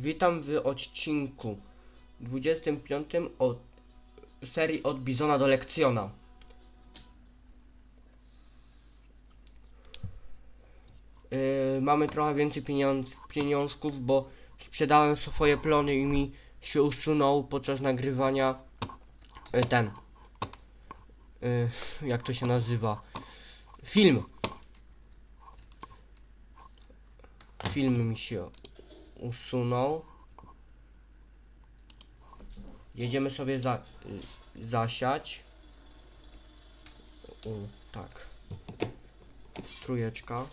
Witam w odcinku 25 od serii od Bizona do Lekcjona. Yy, mamy trochę więcej pieniądz, pieniążków, bo sprzedałem swoje plony i mi się usunął podczas nagrywania yy, ten. Yy, jak to się nazywa? Film. Film mi się usunął. Jedziemy sobie za, zasiać. U, tak. Trójeczka.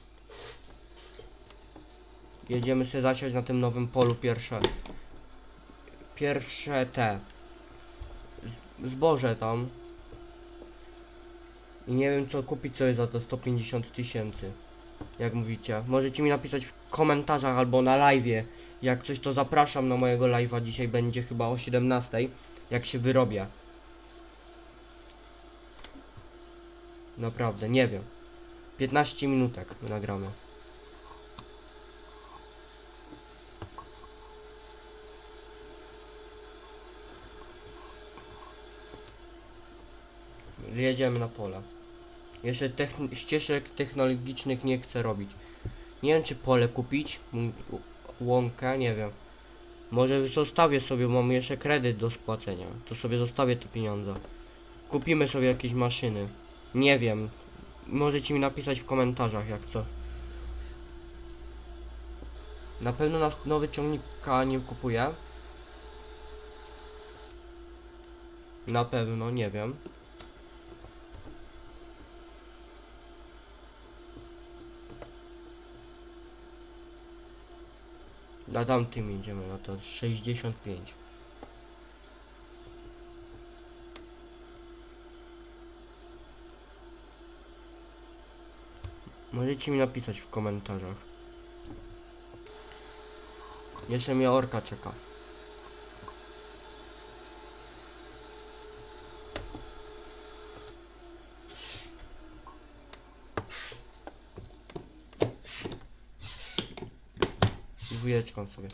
Jedziemy sobie zasiać na tym nowym polu pierwsze. Pierwsze te. Zboże tam. I nie wiem co kupić sobie za te 150 tysięcy. Jak mówicie. Możecie mi napisać w komentarzach albo na live'ie. Jak coś to zapraszam na mojego live'a. Dzisiaj będzie chyba o 17. Jak się wyrobię. Naprawdę, nie wiem. 15 minutek nagramy. Jedziemy na pole. Jeszcze techn- ścieżek technologicznych nie chcę robić. Nie wiem czy pole kupić, łąkę, nie wiem. Może zostawię sobie, mam jeszcze kredyt do spłacenia. To sobie zostawię te pieniądze. Kupimy sobie jakieś maszyny. Nie wiem. Możecie mi napisać w komentarzach jak co. Na pewno nas nowy ciągnika nie kupuję. Na pewno, nie wiem. Na tamtym idziemy, no to 65. Możecie mi napisać w komentarzach. Jeszcze mnie orka czeka. I dwójeczką sobie.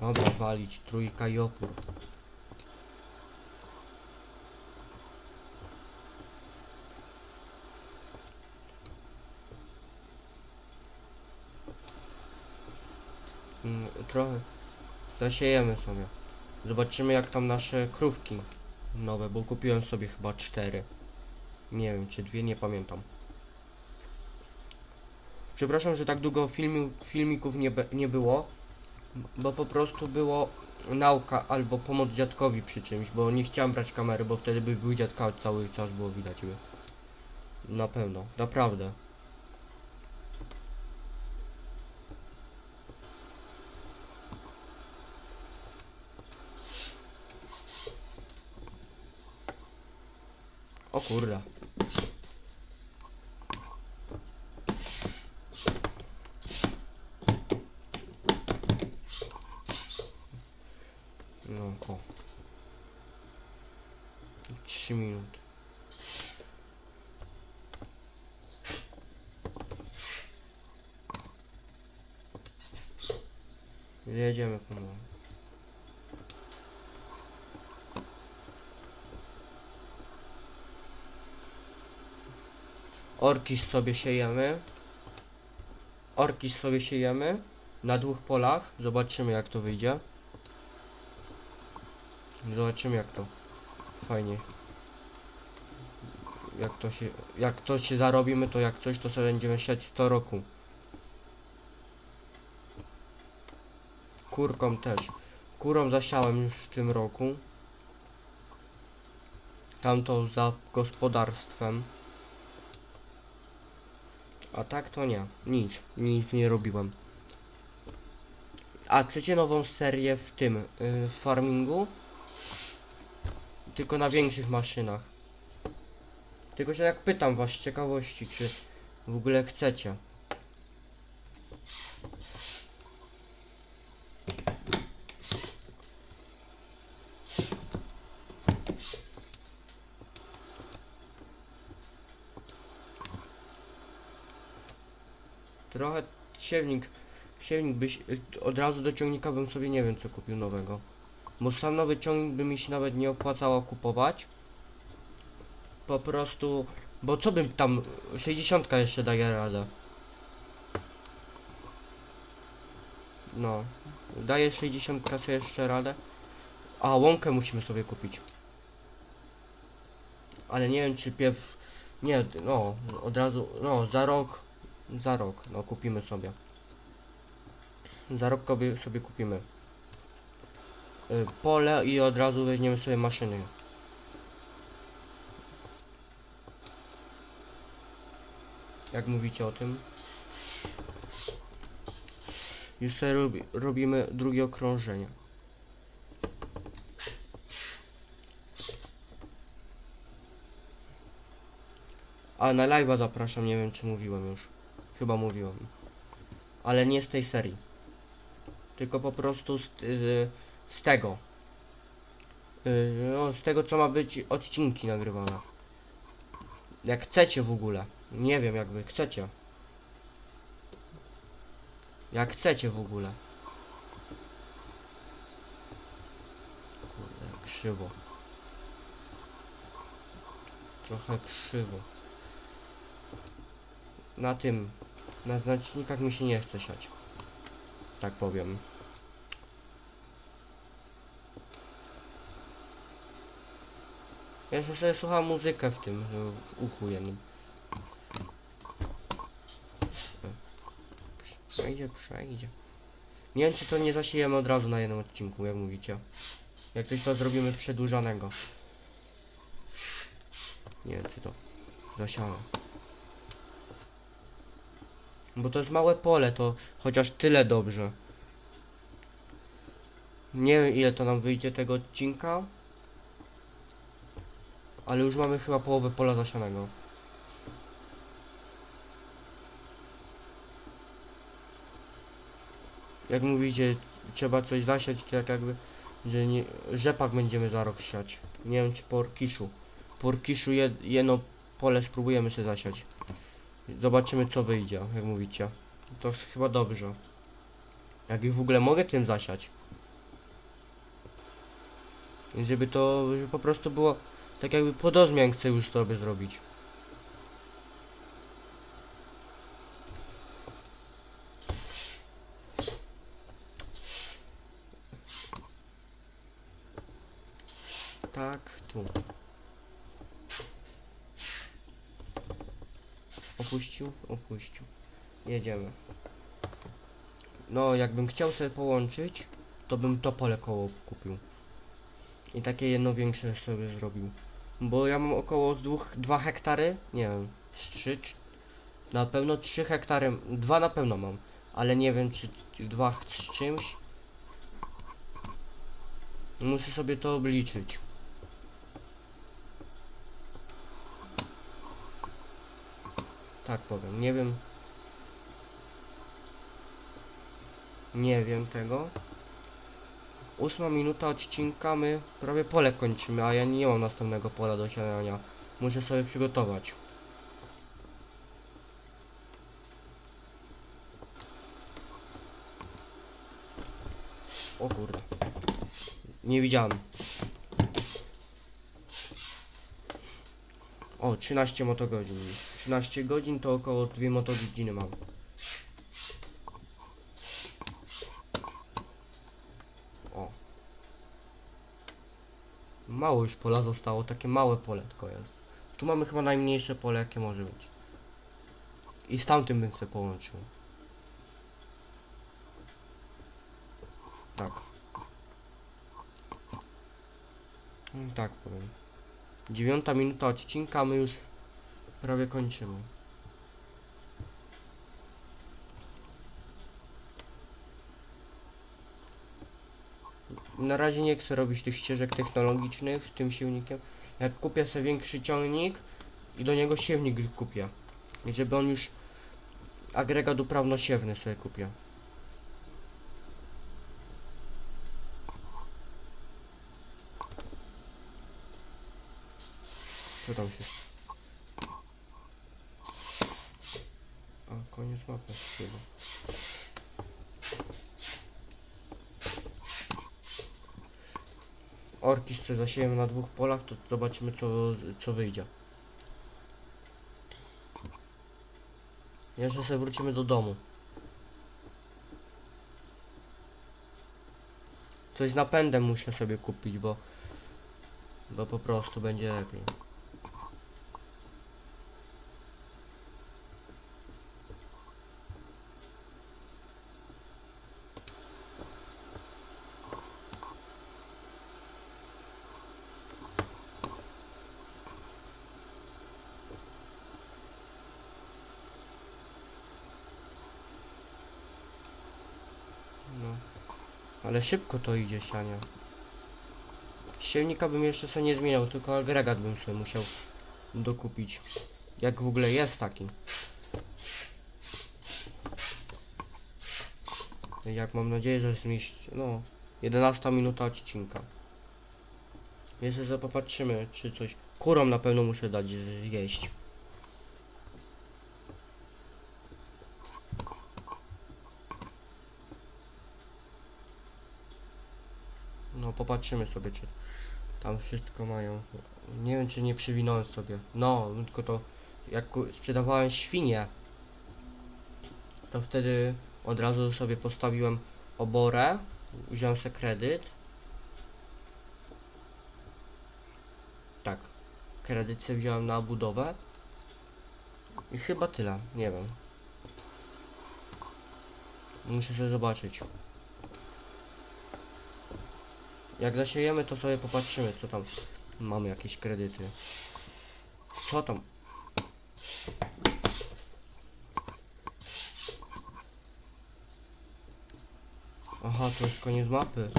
Dobra, walić trójka i opór. Mm, trochę zasiejemy sobie. Zobaczymy jak tam nasze krówki nowe, bo kupiłem sobie chyba cztery. Nie wiem, czy dwie, nie pamiętam. Przepraszam, że tak długo filmi, filmików nie, nie było, bo po prostu było nauka albo pomoc dziadkowi przy czymś, bo nie chciałem brać kamery, bo wtedy by był dziadka cały czas było widać by. Na pewno, naprawdę. O kurde. No, o. Trzy minuty. Jedziemy pomału. Orkisz sobie siejemy. Orkisz sobie siejemy. Na dwóch polach. Zobaczymy jak to wyjdzie. Zobaczymy jak to fajnie. Jak to się, jak to się zarobimy, to jak coś, to sobie będziemy siać 100 roku. Kurką też. Kurą zasiałem już w tym roku. Tamto za gospodarstwem. A tak to nie. Nic. Nic nie robiłem. A chcecie nową serię w tym, y, w farmingu? Tylko na większych maszynach. Tylko się tak pytam was z ciekawości, czy w ogóle chcecie. Trochę siewnik, siewnik byś, y, od razu do ciągnika bym sobie nie wiem co kupił nowego. Bo sam nowy ciągnik by mi się nawet nie opłacało kupować. Po prostu, bo co bym tam, 60 jeszcze daje radę. No, daje 60 sobie jeszcze radę. A, łąkę musimy sobie kupić. Ale nie wiem czy piew... Nie, no, od razu, no, za rok, za rok, no, kupimy sobie. Za rok sobie, kupimy. Y, Pole i od razu weźmiemy sobie maszyny. Jak mówicie o tym? Już sobie robi, robimy drugie okrążenie. A na live'a zapraszam, nie wiem czy mówiłem już. Chyba mówiłem. Ale nie z tej serii. Tylko po prostu z, z, z tego. Yy, No, z tego co ma być odcinki nagrywane. Jak chcecie w ogóle. Nie wiem jak wy chcecie. Jak chcecie w ogóle. Kurde, krzywo. Trochę krzywo. Na tym, na znacznikach mi się nie chce siać. Tak powiem. Ja jeszcze sobie słucham muzykę w tym, w uchu jednym. Przejdzie, przejdzie. Nie wiem czy to nie zasiejemy od razu na jednym odcinku, jak mówicie. Jak coś to zrobimy przedłużonego. Nie wiem czy to zasiano. Bo to jest małe pole, to chociaż tyle dobrze. Nie wiem ile to nam wyjdzie tego odcinka. Ale już mamy chyba połowę pola zasianego. Jak mówicie, trzeba coś zasiać, to tak jakby, że nie, rzepak będziemy za rok siać. Nie wiem czy po orkiszu. Po orkiszu jed, jedno pole spróbujemy się zasiać. Zobaczymy co wyjdzie, jak mówicie. To jest chyba dobrze. Jak ich w ogóle mogę tym zasiać. Żeby to, żeby po prostu było tak jakby podozmian chcę już sobie zrobić. Tak, tu. Opuścił. Jedziemy. No, jakbym chciał sobie połączyć, to bym to pole koło kupił. I takie jedno większe sobie zrobił. Bo ja mam około z dwóch, 2 hektary, nie wiem, z 3, na pewno 3 hektary, dwa na pewno mam, ale nie wiem czy dwa z czymś. Muszę sobie to obliczyć. Tak powiem, nie wiem. Nie wiem tego. Ósma minuta odcinka, my prawie pole kończymy, a ja nie mam następnego pola do siania. Muszę sobie przygotować. O kurde. Nie widziałem. O, 13 motogodzin. 13 godzin to około 2 motogodziny mam. O. Mało już pola zostało, takie małe pole tylko jest. Tu mamy chyba najmniejsze pole jakie może być. I z tamtym bym sobie połączył. Tak. Mm, Tak powiem. Dziewiąta minuta odcinka, my już prawie kończymy. Na razie nie chcę robić tych ścieżek technologicznych tym silnikiem. Jak kupię sobie większy ciągnik i do niego siewnik kupię. Żeby on już agregat uprawno-siewny sobie kupię. Co tam się... O, koniec mapy chyba. Orkistrę zasiejemy na dwóch polach, to zobaczymy co, co wyjdzie. Jeszcze sobie wrócimy do domu. Coś z napędem muszę sobie kupić, bo bo po prostu będzie lepiej. No. Ale szybko to idzie siania. Siewnika bym jeszcze sobie nie zmieniał, tylko agregat bym sobie musiał dokupić. Jak w ogóle jest taki. Jak mam nadzieję, że zmieść. No, 11 minuta odcinka. Jeszcze sobie popatrzymy, czy coś. Kurom na pewno muszę dać zjeść. No, popatrzymy sobie, czy tam wszystko mają. Nie wiem, czy nie przywinąłem sobie. No, tylko to jak sprzedawałem świnie, to wtedy od razu sobie postawiłem oborę, wziąłem sobie kredyt. Tak, kredyt sobie wziąłem na budowę. I chyba tyle, nie wiem. Muszę sobie zobaczyć. Jak zasiejemy, to sobie popatrzymy, co tam mamy jakieś kredyty. Co tam? Aha, to jest koniec mapy.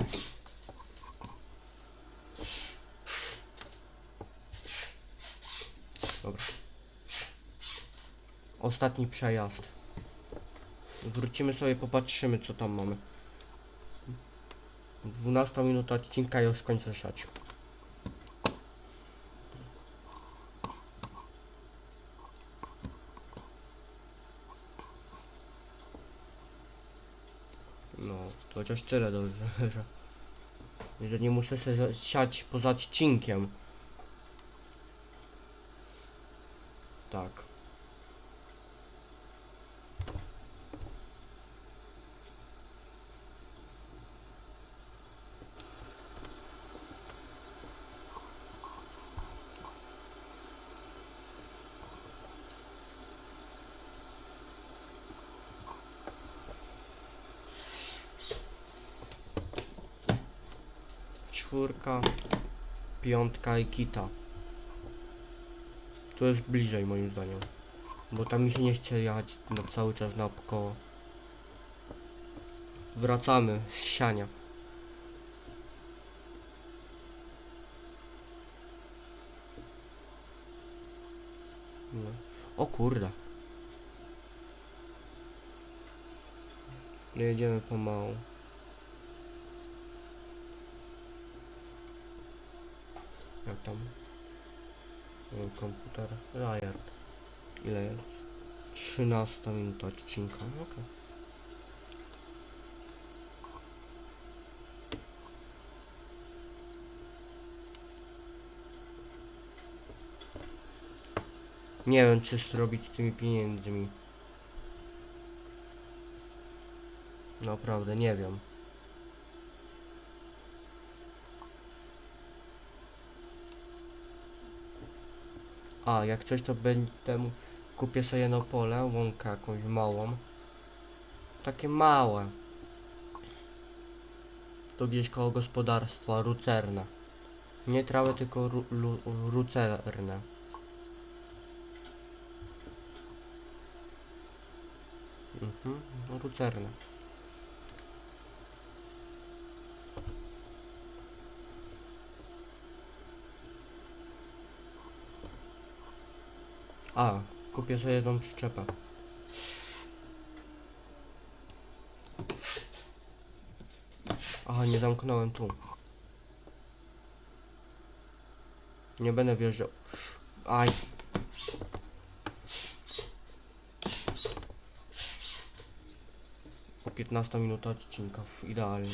Dobra. Ostatni przejazd. Wrócimy sobie, popatrzymy, co tam mamy. 12 minuta odcinka już kończę szać. No, to chociaż tyle dobrze, że, że nie muszę za- siać poza odcinkiem. Tak. Czwórka, piątka i kita. To jest bliżej moim zdaniem. Bo tam mi się nie chce jechać na cały czas naokoło. Wracamy z siania. No. O kurde. No Jedziemy pomału. Tam? Mam komputer. Lajard. Ile jest? 13 minuta odcinka. Okej. Nie wiem, czy zrobić z tymi pieniędzmi. Naprawdę, nie wiem. A, jak coś to będę kupię sobie jedno pole, łąkę jakąś małą. Takie małe. To gdzieś koło gospodarstwa, rucerne. Nie trawę, tylko ru, rucerne. Mhm, no rucerne. A, kupię sobie jedną przyczepę. Aha, nie zamknąłem tu. Nie będę wjeżdżał. Aj. 15 minut odcinka, idealnie.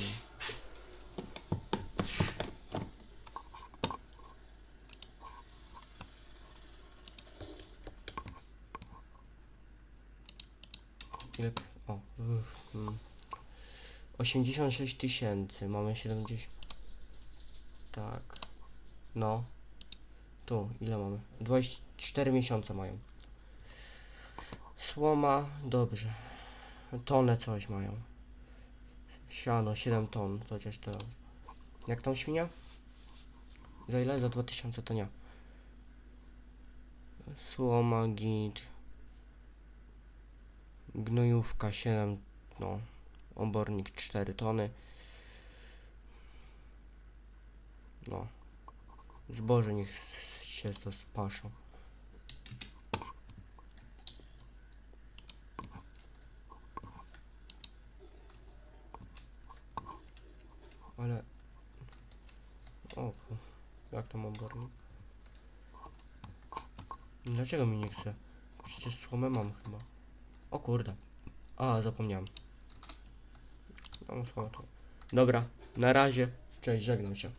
Ile? O, uff, mm. 86 tysięcy, mamy 70. Tak. No. Tu, ile mamy? 24 miesiące mają. Słoma, dobrze. Tonę coś mają. Siano, 7 ton, to chociaż to. Jak tam świnia? Za ile? Za 2000 to nie. Słoma, git. Gnojówka 7, no. Obornik 4 tony. No. Zboże niech się to spaszą. Ale... O, jak tam obornik? Dlaczego mi nie chce? Przecież słomę mam chyba. O kurde. A, zapomniałem. Dobra, na razie. Cześć, żegnam się.